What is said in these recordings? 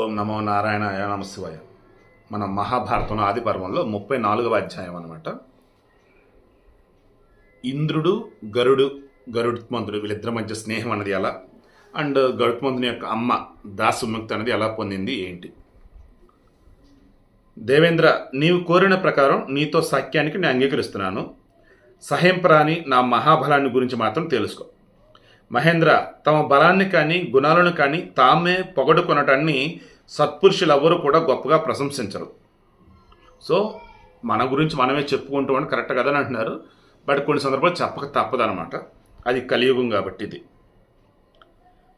ఓం నమో నారాయణ నమ శివాయ. మన మహాభారతం ఆది పర్వంలో ముప్పై నాలుగవ అధ్యాయం అనమాట ఇంద్రుడు గరుడు గరుత్మంతుడు వీళ్ళిద్దరి మధ్య స్నేహం అనేది ఎలా? అండ్ గరుత్మంతుని యొక్క అమ్మ దాసుముక్తి అనేది ఎలా పొందింది ఏంటి? దేవేంద్ర నీవు కోరిన ప్రకారం నీతో సఖ్యానికి నేను అంగీకరిస్తున్నాను. సహేంప్రాని నా మహాబలాన్ని గురించి మాత్రం తెలుసుకో. మహేంద్ర తమ బలాన్ని కానీ గుణాలను కానీ తామే పొగడుకొనటాన్ని సత్పురుషులు కూడా గొప్పగా ప్రశంసించరు. సో మన గురించి మనమే చెప్పుకుంటూ ఉంటే కరెక్ట్ కదని అని అంటున్నారు. బట్ కొన్ని సందర్భాలు చెప్పక తప్పదనమాట అది కలియుగం కాబట్టి ఇది.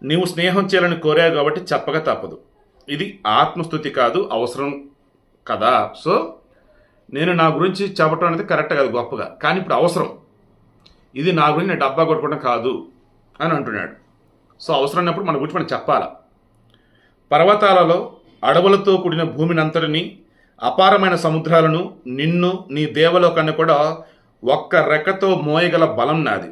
నీవు స్నేహం చేయాలని కోరావు కాబట్టి చెప్పక తప్పదు. ఇది ఆత్మస్థుతి కాదు అవసరం కదా. సో నేను నా గురించి చెప్పడం అనేది కరెక్ట్ కాదు గొప్పగా. కానీ ఇప్పుడు అవసరం. ఇది నా గురించి నేను డబ్బా కొట్టుకోవడం కాదు. అని అంటున్నాడు. సో అవసరమైనప్పుడు మన గురించి మనం చెప్పాల? పర్వతాలలో అడవులతో కూడిన భూమినంతటిని అపారమైన సముద్రాలను నిన్ను నీ దేవలోకాన్ని కూడా ఒక్క రెక్కతో మోయగల బలం నాది.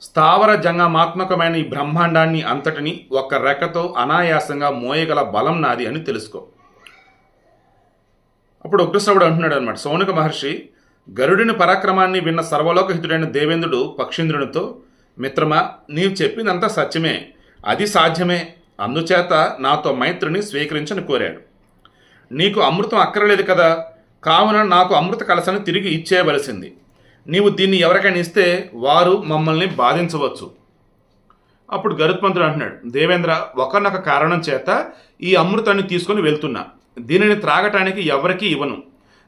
స్థావర జంగమాత్మకమైన ఈ బ్రహ్మాండాన్ని అంతటిని ఒక్క రెక్కతో అనాయాసంగా మోయగల బలం నాది అని తెలుసుకో. అప్పుడు ఉగ్రశ్రవుడు అంటున్నాడు అనమాట సౌనక మహర్షి గరుడిని పరాక్రమాన్ని విన్న సర్వలోకహితుడైన దేవేంద్రుడు పక్షేంద్రునితో మిత్రమా నీవు చెప్పిందంతా సత్యమే. అది సాధ్యమే. అందుచేత నాతో మైత్రిని స్వీకరించని కోరాడు. నీకు అమృతం అక్కరలేదు కదా? కావున నాకు అమృత కలసను తిరిగి ఇచ్చేయవలసింది. నీవు దీన్ని ఎవరికైనా ఇస్తే వారు మమ్మల్ని బాధించవచ్చు. అప్పుడు గరుత్మంతుడు అంటున్నాడు దేవేంద్ర ఒకనొక కారణం చేత ఈ అమృతాన్ని తీసుకొని వెళ్తున్నా. దీనిని త్రాగటానికి ఎవరికీ ఇవ్వను.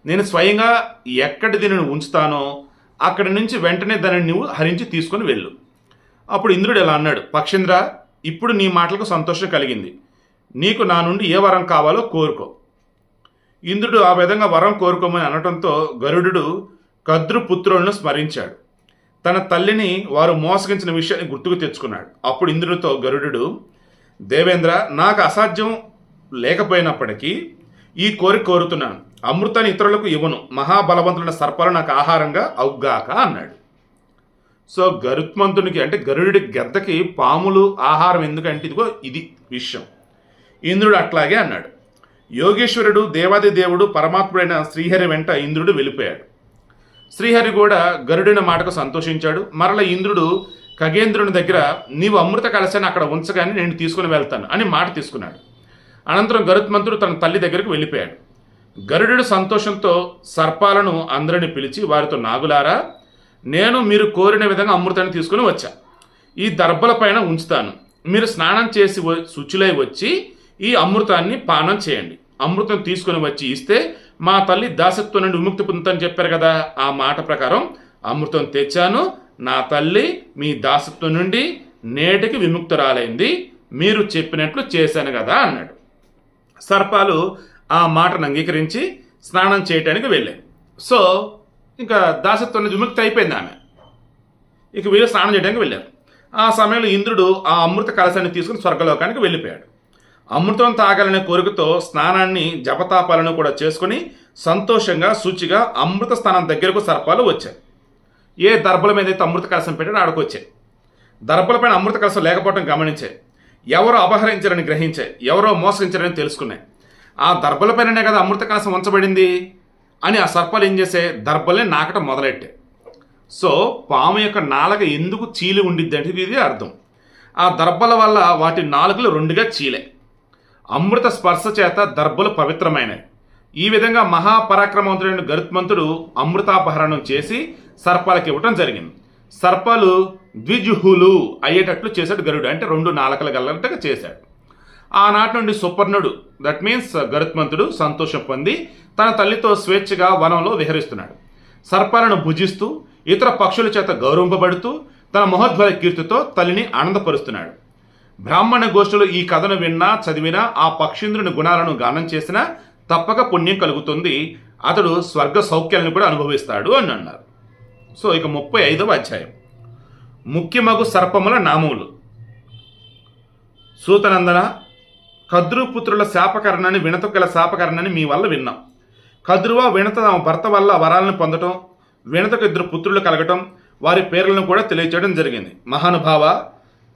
నేను స్వయంగా ఎక్కడ దీనిని ఉంచుతానో అక్కడి నుంచి వెంటనే దానిని నువ్వు హరించి తీసుకొని వెళ్ళు. అప్పుడు ఇంద్రుడు ఇలా అన్నాడు పక్షేంద్ర ఇప్పుడు నీ మాటలకు సంతోషం కలిగింది. నీకు నా నుండి ఏ వరం కావాలో కోరుకో. ఇంద్రుడు ఆ విధంగా వరం కోరుకోమని అనటంతో గరుడు కద్రుపుత్రులను స్మరించాడు. తన తల్లిని వారు మోసగించిన విషయాన్ని గుర్తుకు తెచ్చుకున్నాడు. అప్పుడు ఇంద్రుడితో గరుడు దేవేంద్ర నాకు అసాధ్యం లేకపోయినప్పటికీ ఈ కోరిక కోరుతున్నాను. అమృతాన్ని ఇతరులకు ఇవ్వను. మహాబలవంతులైన సర్పాలు నాకు ఆహారంగా అవుగాక అన్నాడు. సో గరుత్మంతునికి అంటే గరుడి గద్దకి పాములు ఆహారం ఎందుకంటే ఇదిగో ఇది విషయం. ఇంద్రుడు అట్లాగే అన్నాడు. యోగేశ్వరుడు దేవాది దేవుడు పరమాత్ముడైన శ్రీహరి వెంట ఇంద్రుడు వెళ్ళిపోయాడు. శ్రీహరి కూడా గరుడిన మాటకు సంతోషించాడు. మరల ఇంద్రుడు ఖగేంద్రుని దగ్గర నీవు అమృత కలశాన్ని అక్కడ ఉంచగానే నేను తీసుకుని వెళ్తాను అని మాట తీసుకున్నాడు. అనంతరం గరుత్మంతుడు తన తల్లి దగ్గరకు వెళ్ళిపోయాడు. గరుడు సంతోషంతో సర్పాలను అందరిని పిలిచి వారితో నాగులారా నేను మీరు కోరిన విధంగా అమృతాన్ని తీసుకుని వచ్చా. ఈ దర్భల పైన ఉంచుతాను. మీరు స్నానం చేసి వ- వచ్చి ఈ అమృతాన్ని పానం చేయండి. అమృతం తీసుకుని వచ్చి ఇస్తే మా తల్లి దాసత్వం నుండి విముక్తి పొందుతానని చెప్పారు కదా. ఆ మాట ప్రకారం అమృతం తెచ్చాను. నా తల్లి మీ దాసత్వం నుండి నేటికి విముక్తురాలైంది. మీరు చెప్పినట్లు చేశాను కదా అన్నాడు. సర్పాలు ఆ మాటను అంగీకరించి స్నానం చేయటానికి వెళ్ళాయి. సో ఇంకా దాసత్వం నుంచి విముక్తి అయిపోయింది ఆమె. ఇక వీళ్ళు స్నానం చేయడానికి వెళ్ళారు. ఆ సమయంలో ఇంద్రుడు ఆ అమృత కలశాన్ని తీసుకుని స్వర్గలోకానికి వెళ్ళిపోయాడు. అమృతం తాగాలనే కోరికతో స్నానాన్ని జపతాపాలను కూడా చేసుకుని సంతోషంగా శుచిగా అమృత స్థానం దగ్గరకు సర్పాలు వచ్చాయి. ఏ దర్భల మీద అయితే అమృత కలశం పెట్టాడో ఆడకు వచ్చాయి. దర్భలపైన అమృత కలశం లేకపోవడం గమనించాయి. ఎవరో అపహరించారని గ్రహించాయి. ఎవరో మోసగించారని తెలుసుకున్నాయి. ఆ దర్భలపైననే కదా అమృత కలశం ఉంచబడింది. అని ఆ సర్పాలు ఏం చేసే? దర్భల్ని నాకటం మొదలెట్టాయి సో పాము యొక్క నాలుక ఎందుకు చీలి ఉండిద్ది అంటే ఇది అర్థం. ఆ దర్భల వల్ల వాటి నాలుగులు రెండుగా చీలే. అమృత స్పర్శ చేత దర్భలు పవిత్రమైనవి. ఈ విధంగా మహాపరాక్రమవంతుడైన గరుత్మంతుడు అమృతాపహరణం చేసి సర్పాలకు ఇవ్వటం జరిగింది. సర్పాలు ద్విజుహులు అయ్యేటట్లు చేశాడు గరుడు. అంటే రెండు నాలుకలు గల్లటగా చేశాడు. ఆనాటి నుండి సుపర్ణుడు దట్ మీన్స్ గరుత్మంతుడు సంతోషం పొంది తన తల్లితో స్వేచ్ఛగా వనంలో విహరిస్తున్నాడు. సర్పాలను భుజిస్తూ ఇతర పక్షుల చేత గౌరవింపబడుతూ తన మహోద్వర కీర్తితో తల్లిని ఆనందపరుస్తున్నాడు. బ్రాహ్మణ గోష్ఠులు ఈ కథను విన్నా చదివినా ఆ పక్షీంద్రుని గుణాలను గానం చేసినా తప్పక పుణ్యం కలుగుతుంది. అతడు స్వర్గ సౌఖ్యాలను కూడా అనుభవిస్తాడు అని అన్నారు. సో ఇక ముప్పై ఐదవ అధ్యాయం. ముఖ్యమగు సర్పముల నామములు. సూతనందన కద్రుపుత్రుల శాపకరణాన్ని వినత గల శాపకరణాన్ని మీ వల్ల విన్నాం. కద్రువ వినత తమ భర్త వల్ల వరాలను పొందటం వినతకు ఇద్దరు పుత్రులు కలగటం వారి పేర్లను కూడా తెలియచేయడం జరిగింది. మహానుభావ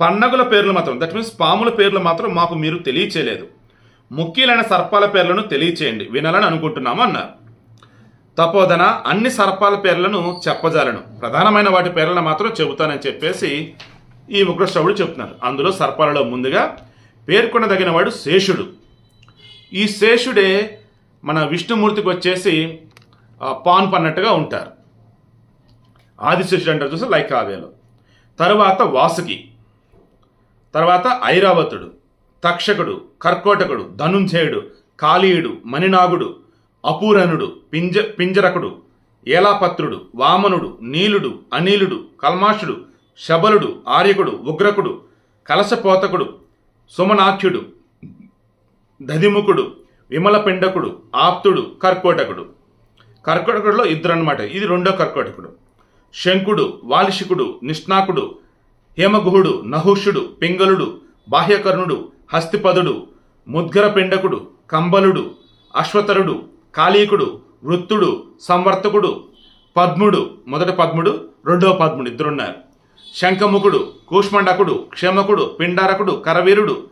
పన్నగుల పేర్లు మాత్రం దట్ మీన్స్ పాముల పేర్లు మాత్రం మాకు మీరు తెలియచేయలేదు. ముఖ్యులైన సర్పాల పేర్లను తెలియచేయండి వినాలని అనుకుంటున్నాము అన్నారు. తపోదన అన్ని సర్పాల పేర్లను చెప్పజాలను. ప్రధానమైన వాటి పేర్లను మాత్రం చెబుతానని చెప్పేసి ఈ ఉగ్రశ్రవుడు చెప్తున్నారు. అందులో సర్పాలలో ముందుగా పేర్కొనదగిన వాడు శేషుడు. ఈ శేషుడే మన విష్ణుమూర్తికి వచ్చేసి పాన్ పన్నట్టుగా ఉంటారు. ఆదిశేషుడు అంటారు చూసి లైక్ తర్వాత వాసుకి. తర్వాత ఐరావతుడు తక్షకుడు కర్కోటకుడు ధనుంజయుడు కాళీయుడు మణినాగుడు అపూరణుడు పింజ పింజరకుడు ఏలాపత్రుడు వామనుడు నీలుడు అనిలుడు కల్మాషుడు శబలుడు ఆర్యకుడు ఉగ్రకుడు కలశపోతకుడు సుమనాఖ్యుడు దధిముఖుడు విమల పిండకుడు ఆప్తుడు కర్కోటకుడు. కర్కోటకుడులో ఇద్దరు అనమాట ఇది రెండో కర్కోటకుడు. శంకుడు వాలిషికుడు నిష్ణాకుడు హేమగుహుడు నహుషుడు పింగళుడు బాహ్యకర్ణుడు హస్తిపదుడు ముద్గర పిండకుడు కంబలుడు అశ్వతరుడు కాళీకుడు వృత్తుడు సంవర్తకుడు పద్ముడు మొదటి పద్ముడు రెండవ పద్ముడు ఇద్దరున్నారు. శంఖముఖుడు కూష్మండకుడు క్షేమకుడు పిండారకుడు కరవీరుడు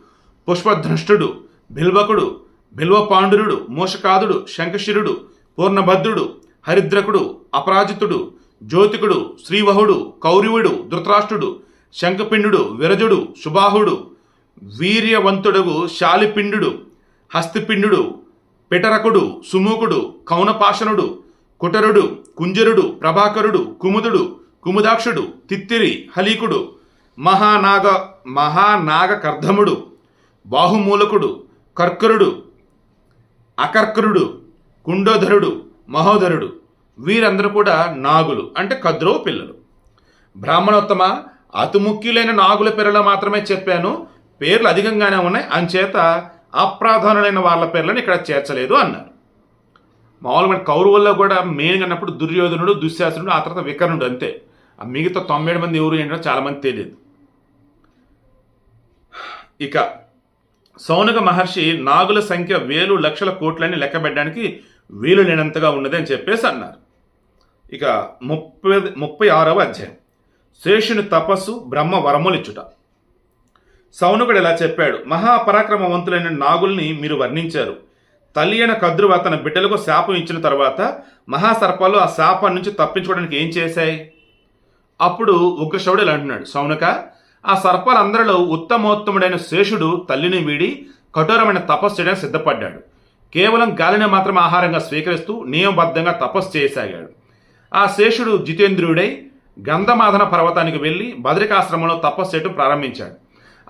పుష్పధృష్టుడు బిల్వకుడు బిల్వపాండురుడు మూషకాదుడు శంఖశిరుడు పూర్ణభద్రుడు హరిద్రకుడు అపరాజితుడు జ్యోతికుడు శ్రీవహుడు కౌరవుడు ధృతరాష్ట్రుడు శంఖపిండుడు విరజుడు సుబాహుడు వీర్యవంతుడగు శాలిపిండు హస్తిపిండు పిటరకుడు సుముఖుడు కౌనపాషనుడు కుటరుడు కుంజరుడు ప్రభాకరుడు కుముదుడు కుముదాక్షుడు తిత్తిరి హలీకుడు మహానాగ మహానాగకర్ధముడు బాహుమూలకుడు కర్కరుడు అకర్కరుడు కుండోధరుడు మహోధరుడు వీరందరూ కూడా నాగులు అంటే కద్రో పిల్లలు. బ్రాహ్మణోత్తమ అతి ముఖ్యులైన నాగుల పేర్లు మాత్రమే చెప్పాను. పేర్లు అధికంగానే ఉన్నాయి. అంచేత అప్రాధానులైన వాళ్ళ పేర్లను ఇక్కడ చేర్చలేదు అన్నారు. మామూలుగా మన కౌరవుల్లో కూడా మెయిన్గా అన్నప్పుడు దుర్యోధనుడు దుశ్శాసనుడు ఆ తర్వాత వికర్ణుడు అంతే. ఆ మిగతా తొంభై మంది ఎవరు ఏంటో చాలామంది తెలియదు. ఇక సౌనక మహర్షి నాగుల సంఖ్య వేలు లక్షల కోట్లని లెక్కబెట్టడానికి వీలు లేనంతగా ఉన్నది అని చెప్పేసి అన్నారు. ఇక ముప్పై ముప్పై ఆరవ అధ్యాయం. శేషుని తపస్సు బ్రహ్మ వరములిచ్చుట సౌనకుడు ఇలా చెప్పాడు మహాపరాక్రమవంతులైన నాగుల్ని మీరు వర్ణించారు. తల్లి అయిన కద్రువ తన బిడ్డలకు శాపం ఇచ్చిన తర్వాత మహాసర్పాలు ఆ శాపం నుంచి తప్పించుకోవడానికి ఏం చేశాయి? అప్పుడు ఉగ్రశవుడు ఇలా అంటున్నాడు సౌనక ఆ సర్పాలందరిలో ఉత్తమోత్తముడైన శేషుడు తల్లిని వీడి కఠోరమైన తపస్సు చేయడానికి సిద్ధపడ్డాడు. కేవలం గాలిని మాత్రం ఆహారంగా స్వీకరిస్తూ నియమబద్ధంగా తపస్సు చేయసాగాడు. ఆ శేషుడు జితేంద్రుడై గంధమాధన పర్వతానికి వెళ్ళి బదరికాశ్రమంలో తపస్సు చేయడం ప్రారంభించాడు.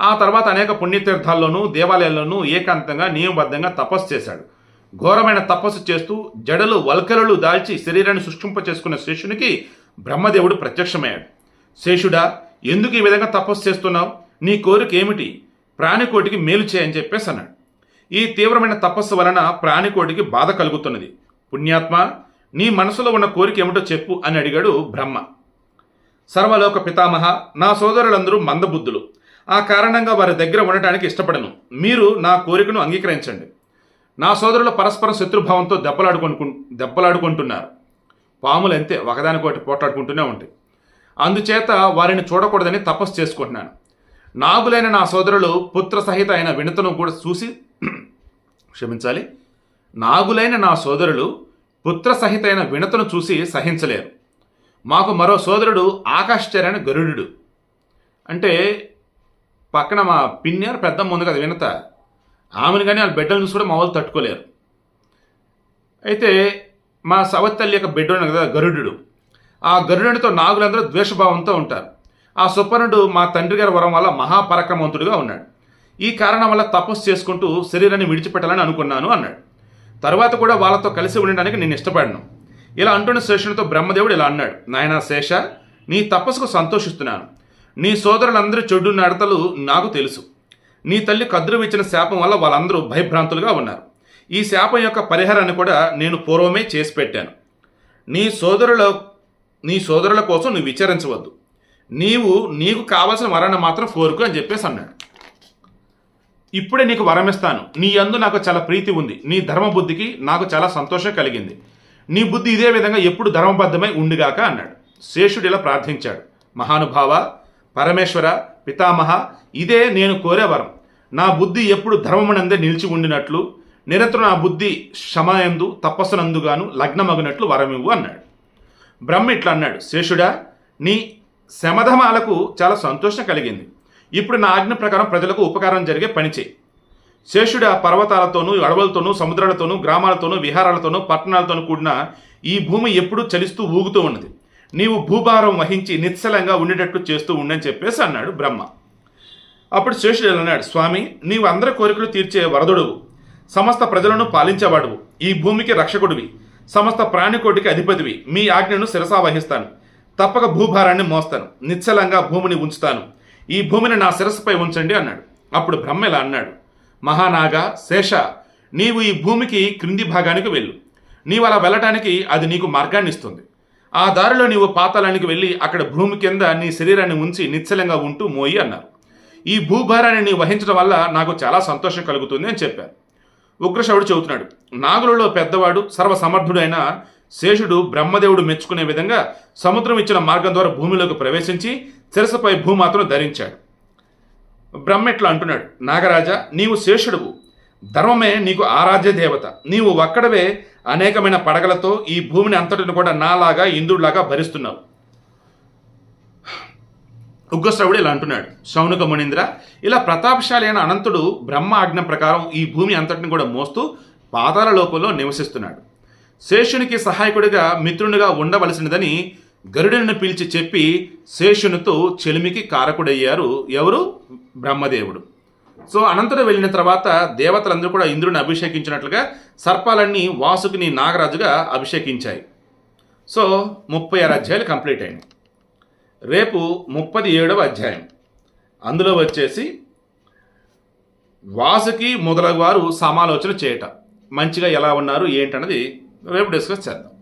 ఆ తర్వాత అనేక పుణ్యతీర్థాల్లోనూ దేవాలయాల్లోనూ ఏకాంతంగా నియమబద్ధంగా తపస్సు చేశాడు. ఘోరమైన తపస్సు చేస్తూ జడలు వల్కలలు దాల్చి శరీరాన్ని సృష్టింప చేసుకున్న శేషునికి బ్రహ్మదేవుడు ప్రత్యక్షమయ్యాడు. శేషుడా ఎందుకు ఈ విధంగా తపస్సు చేస్తున్నావు? నీ కోరిక ఏమిటి? ప్రాణికోటికి మేలు చేయని చెప్పేసి అన్నాడు. ఈ తీవ్రమైన తపస్సు వలన ప్రాణికోటికి బాధ కలుగుతున్నది. పుణ్యాత్మ నీ మనసులో ఉన్న కోరిక ఏమిటో చెప్పు అని అడిగాడు బ్రహ్మ. సర్వలోక పితామహ నా సోదరులందరూ మందబుద్ధులు. ఆ కారణంగా వారి దగ్గర ఉండటానికి ఇష్టపడను. మీరు నా కోరికను అంగీకరించండి. నా సోదరులు పరస్పర శత్రుభావంతో దెబ్బలాడుకొను దెబ్బలాడుకుంటున్నారు. పాములు అంతే ఒకదానికొకటి పోట్లాడుకుంటూనే ఉంటాయి. అందుచేత వారిని చూడకూడదని తపస్సు చేసుకుంటున్నాను. నాగులైన నా సోదరులు పుత్ర సహిత అయిన వినతను కూడా చూసి క్షమించాలి. నాగులైన నా సోదరులు పుత్ర సహితైన వినతను చూసి సహించలేరు. మాకు మరో సోదరుడు ఆకాశ్చర్యని గరుడు అంటే పక్కన మా పిన్నేరు పెద్దమ్మ ఉంది కదా వినత. ఆమెను కానీ వాళ్ళ బిడ్డలు చూసి కూడా మా వాళ్ళు తట్టుకోలేరు. అయితే మా సవత్తల్లి యొక్క బిడ్డ ఉంది కదా గరుడు ఆ గరుడునితో నాగులందరూ ద్వేషభావంతో ఉంటారు. ఆ సుపర్ణుడు మా తండ్రి గారి వరం వల్ల మహాపరాక్రమవంతుడిగా ఉన్నాడు. ఈ కారణం వల్ల తపస్సు చేసుకుంటూ శరీరాన్ని విడిచిపెట్టాలని అనుకున్నాను అన్నాడు. తర్వాత కూడా వాళ్ళతో కలిసి ఉండడానికి నేను ఇష్టపడను. ఇలా అంటున్న శేషునితో బ్రహ్మదేవుడు ఇలా అన్నాడు. నాయనా శేష నీ తపస్సుకు సంతోషిస్తున్నాను. నీ సోదరులందరి చెడు నడతలు నాకు తెలుసు. నీ తల్లి కద్రు ఇచ్చిన శాపం వల్ల వాళ్ళందరూ భయభ్రాంతులుగా ఉన్నారు. ఈ శాపం యొక్క పరిహారాన్ని కూడా నేను పూర్వమే చేసి పెట్టాను. నీ సోదరుల నీ సోదరుల కోసం నువ్వు విచారించవద్దు. నీవు నీకు కావలసిన వరాన్ని మాత్రం కోరుకు అని చెప్పేసి అన్నాడు. ఇప్పుడే నీకు వరం ఇస్తాను. నీ యందు నాకు చాలా ప్రీతి ఉంది. నీ ధర్మబుద్ధికి నాకు చాలా సంతోషం కలిగింది. నీ బుద్ధి ఇదే విధంగా ఎప్పుడు ధర్మబద్ధమై ఉండిగాక అన్నాడు. శేషుడు ఇలా ప్రార్థించాడు. మహానుభావ పరమేశ్వర పితామహ ఇదే నేను కోరే వరం. నా బుద్ధి ఎప్పుడు ధర్మమునందే నిలిచి ఉండినట్లు నిరంతరం నా బుద్ధి క్షమయందు తపస్సునందుగాను లగ్నమగినట్లు వరమివ్వు అన్నాడు. బ్రహ్మ ఇట్లా అన్నాడు శేషుడా నీ శమధమాలకు చాలా సంతోషం కలిగింది. ఇప్పుడు నా ఆజ్ఞ ప్రకారం ప్రజలకు ఉపకారం జరిగే పని చేయి. శేషుడ పర్వతాలతోనూ అడవులతోనూ సముద్రాలతోనూ గ్రామాలతోనూ విహారాలతోనూ పట్టణాలతోనూ కూడిన ఈ భూమి ఎప్పుడూ చలిస్తూ ఊగుతూ ఉన్నది. నీవు భూభారం వహించి నిశ్చలంగా ఉండేటట్లు చేస్తూ ఉండని చెప్పేసి అన్నాడు బ్రహ్మ. అప్పుడు శేషుడు అన్నాడు స్వామి నీవు అందరి కోరికలు తీర్చే వరదుడువు సమస్త ప్రజలను పాలించేవాడువు. ఈ భూమికి రక్షకుడివి. సమస్త ప్రాణికోటికి అధిపతివి. మీ ఆజ్ఞను శిరసా వహిస్తాను. తప్పక భూభారాన్ని మోస్తాను. నిశ్చలంగా భూమిని ఉంచుతాను. ఈ భూమిని నా శిరస్సుపై ఉంచండి అన్నాడు. అప్పుడు బ్రహ్మ ఇలా అన్నాడు. మహానాగ శేష నీవు ఈ భూమికి క్రింది భాగానికి వెళ్ళు. నీవు అలా వెళ్ళటానికి అది నీకు మార్గాన్ని ఇస్తుంది. ఆ దారిలో నీవు పాతాళానికి వెళ్ళి అక్కడ భూమి కింద నీ శరీరాన్ని ఉంచి నిశ్చలంగా ఉంటూ మోయి అన్నారు. ఈ భూభారాన్ని వహించడం వల్ల నాకు చాలా సంతోషం కలుగుతుంది అని చెప్పారు. ఉగ్రశవుడు చెబుతున్నాడు నాగులలో పెద్దవాడు సర్వసమర్థుడైన శేషుడు బ్రహ్మదేవుడు మెచ్చుకునే విధంగా సముద్రం ఇచ్చిన మార్గం ద్వారా భూమిలోకి ప్రవేశించి శిరసపై భూమాతను ధరించాడు. బ్రహ్మెట్లు అంటున్నాడు నాగరాజా నీవు శేషుడువు. ధర్మమే నీకు ఆరాధ్య దేవత. నీవు ఒక్కడవే అనేకమైన పడగలతో ఈ భూమిని అంతటిని కూడా నాలాగా ఇంద్రుడిలాగా భరిస్తున్నావు. ఉగ్రశ్రవుడు ఇలా అంటున్నాడు. శౌనక మునీంద్ర ఇలా ప్రతాపశాలి అయిన అనంతుడు బ్రహ్మ ఆజ్ఞ ప్రకారం ఈ భూమి అంతటిని కూడా మోస్తూ పాతాల లోకంలో నివసిస్తున్నాడు. శేషునికి సహాయకుడిగా మిత్రునిగా ఉండవలసినదని గరుడుని పిలిచి చెప్పి శేషునితో చెలిమికి కారకుడయ్యారు ఎవరు? బ్రహ్మదేవుడు. సో అనంతుడు వెళ్ళిన తర్వాత దేవతలందరూ కూడా ఇంద్రుని అభిషేకించినట్లుగా సర్పాలన్నీ వాసుకిని నాగరాజుగా అభిషేకించాయి. సో ముప్పై ఆరు అధ్యాయులు కంప్లీట్ అయింది రేపు ముప్పది ఏడవ అధ్యాయం. అందులో వచ్చేసి వాసుకి మొదలగు వారు సమాలోచన చేయటం. మంచిగా ఎలా ఉన్నారు ఏంటన్నది రేపు డిస్కస్ చేద్దాం.